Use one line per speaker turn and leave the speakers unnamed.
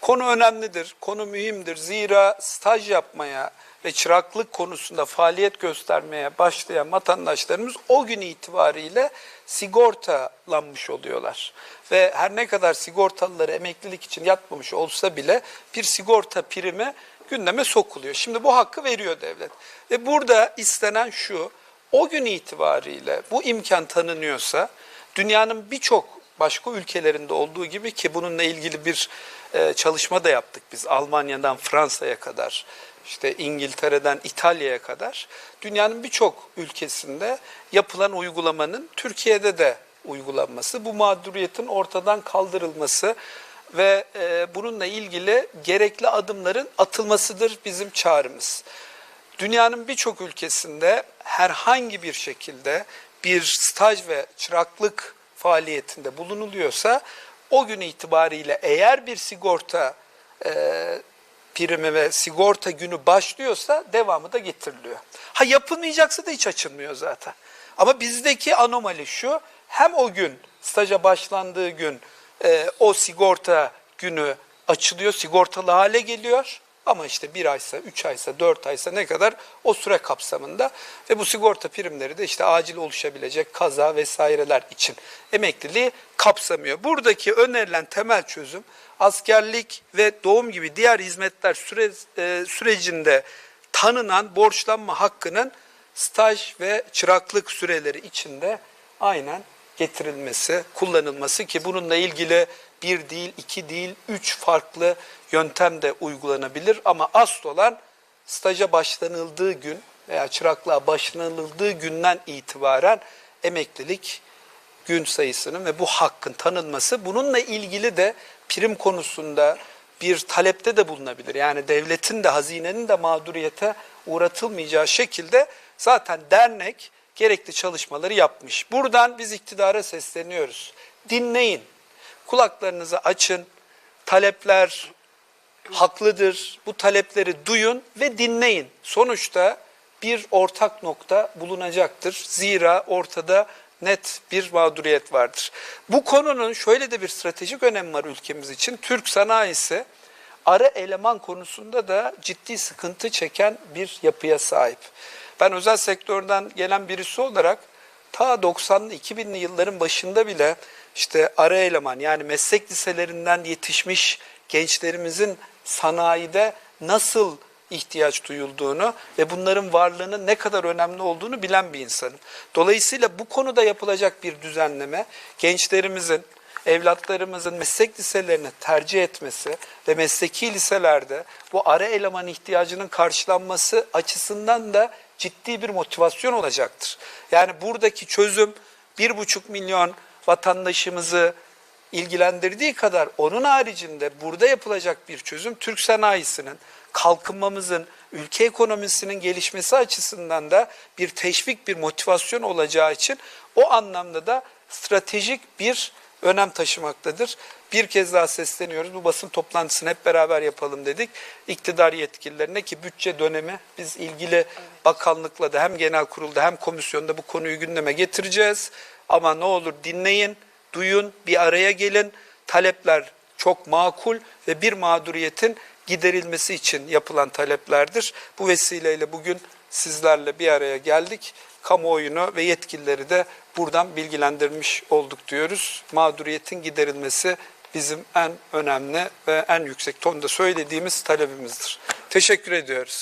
Konu önemlidir, konu mühimdir. Zira staj yapmaya ve çıraklık konusunda faaliyet göstermeye başlayan vatandaşlarımız o gün itibariyle sigortalanmış oluyorlar. Ve her ne kadar sigortalıları emeklilik için yatmamış olsa bile bir sigorta primi gündeme sokuluyor. Şimdi bu hakkı veriyor devlet. Ve burada istenen şu, o gün itibariyle bu imkan tanınıyorsa dünyanın birçok başka ülkelerinde olduğu gibi ki bununla ilgili bir e, çalışma da yaptık biz Almanya'dan Fransa'ya kadar işte İngiltere'den İtalya'ya kadar dünyanın birçok ülkesinde yapılan uygulamanın Türkiye'de de uygulanması, bu mağduriyetin ortadan kaldırılması ve e, bununla ilgili gerekli adımların atılmasıdır bizim çağrımız. Dünyanın birçok ülkesinde herhangi bir şekilde bir staj ve çıraklık faaliyetinde bulunuluyorsa o gün itibariyle eğer bir sigorta e, primi ve sigorta günü başlıyorsa devamı da getiriliyor. Ha yapılmayacaksa da hiç açılmıyor zaten. Ama bizdeki anomali şu hem o gün staja başlandığı gün e, o sigorta günü açılıyor, sigortalı hale geliyor. Ama işte bir aysa, üç aysa, dört aysa ne kadar o süre kapsamında ve bu sigorta primleri de işte acil oluşabilecek kaza vesaireler için emekliliği kapsamıyor. Buradaki önerilen temel çözüm askerlik ve doğum gibi diğer hizmetler süre, e, sürecinde tanınan borçlanma hakkının staj ve çıraklık süreleri içinde aynen getirilmesi, kullanılması ki bununla ilgili bir değil, iki değil, üç farklı yöntem de uygulanabilir. Ama asıl olan staja başlanıldığı gün veya çıraklığa başlanıldığı günden itibaren emeklilik gün sayısının ve bu hakkın tanınması. Bununla ilgili de prim konusunda bir talepte de bulunabilir. Yani devletin de hazinenin de mağduriyete uğratılmayacağı şekilde zaten dernek gerekli çalışmaları yapmış. Buradan biz iktidara sesleniyoruz. Dinleyin. Kulaklarınızı açın. Talepler haklıdır. Bu talepleri duyun ve dinleyin. Sonuçta bir ortak nokta bulunacaktır. Zira ortada net bir mağduriyet vardır. Bu konunun şöyle de bir stratejik önemi var ülkemiz için. Türk sanayisi ara eleman konusunda da ciddi sıkıntı çeken bir yapıya sahip. Ben özel sektörden gelen birisi olarak ta 90'lı 2000'li yılların başında bile işte ara eleman yani meslek liselerinden yetişmiş gençlerimizin sanayide nasıl ihtiyaç duyulduğunu ve bunların varlığının ne kadar önemli olduğunu bilen bir insanım. Dolayısıyla bu konuda yapılacak bir düzenleme gençlerimizin, evlatlarımızın meslek liselerini tercih etmesi ve mesleki liselerde bu ara eleman ihtiyacının karşılanması açısından da ciddi bir motivasyon olacaktır. Yani buradaki çözüm bir buçuk milyon vatandaşımızı ilgilendirdiği kadar onun haricinde burada yapılacak bir çözüm Türk sanayisinin, kalkınmamızın, ülke ekonomisinin gelişmesi açısından da bir teşvik, bir motivasyon olacağı için o anlamda da stratejik bir önem taşımaktadır. Bir kez daha sesleniyoruz. Bu basın toplantısını hep beraber yapalım dedik. İktidar yetkililerine ki bütçe dönemi biz ilgili bakanlıkla da hem genel kurulda hem komisyonda bu konuyu gündeme getireceğiz. Ama ne olur dinleyin, duyun, bir araya gelin. Talepler çok makul ve bir mağduriyetin giderilmesi için yapılan taleplerdir. Bu vesileyle bugün sizlerle bir araya geldik. Kamuoyunu ve yetkilileri de buradan bilgilendirmiş olduk diyoruz. Mağduriyetin giderilmesi bizim en önemli ve en yüksek tonda söylediğimiz talebimizdir. Teşekkür ediyoruz.